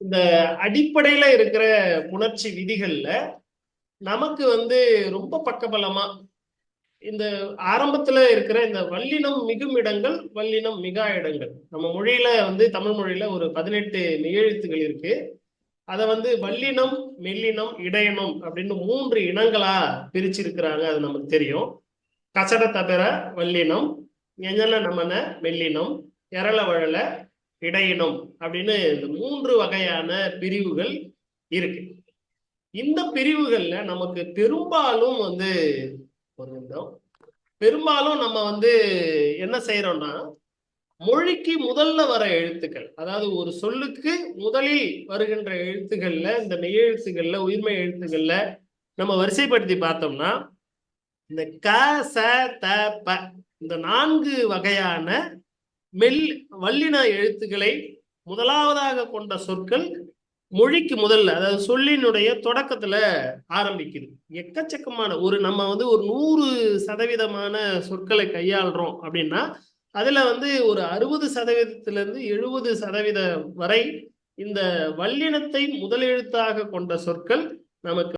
இந்த அடிப்படையில இருக்கிற புணர்ச்சி விதிகள்ல நமக்கு வந்து ரொம்ப பக்கபலமா இந்த ஆரம்பத்துல இருக்கிற இந்த வல்லினம் மிகும் இடங்கள் வல்லினம் மிகா இடங்கள். நம்ம மொழியில வந்து தமிழ் மொழியில ஒரு பதினெட்டு மெய்யெழுத்துகள் இருக்கு. அதை வந்து வல்லினம் மெல்லினம் இடையனம் அப்படின்னு மூன்று இனங்களா பிரிச்சிருக்கிறாங்க அது நமக்கு தெரியும். கசட தவிர வல்லினம் எஞ்சல நமன மெல்லினம் எரள வழல இடையினம் அப்படின்னு இந்த மூன்று வகையான பிரிவுகள் இருக்கு. இந்த பிரிவுகள்ல நமக்கு பெரும்பாலும் வந்து ஒரு நிமிடம். பெரும்பாலும் நம்ம வந்து என்ன செய்யறோம்னா மொழிக்கு முதல்ல வர எழுத்துக்கள் அதாவது ஒரு சொல்லுக்கு முதலில் வருகின்ற எழுத்துக்கள்ல இந்த மெய்யெழுத்துக்கள்ல உயிர்மை எழுத்துக்கள்ல நம்ம வரிசைப்படுத்தி பார்த்தோம்னா இந்த க ச த ப இந்த நான்கு வகையான மெல் வல்லின எழுத்துக்களை முதலாவதாக கொண்ட சொற்கள் மொழிக்கு முதல்ல அதாவது சொல்லினுடைய தொடக்கத்துல ஆரம்பிக்குது. எக்கச்சக்கமான ஒரு நம்ம வந்து ஒரு நூறு சதவீதமான சொற்களை கையாளுறோம் அப்படின்னா அதுல வந்து ஒரு அறுபது சதவீதத்துல இருந்து எழுபது சதவீதம் வரை இந்த வல்லினத்தை முதலெழுத்தாக கொண்ட சொற்கள் நமக்கு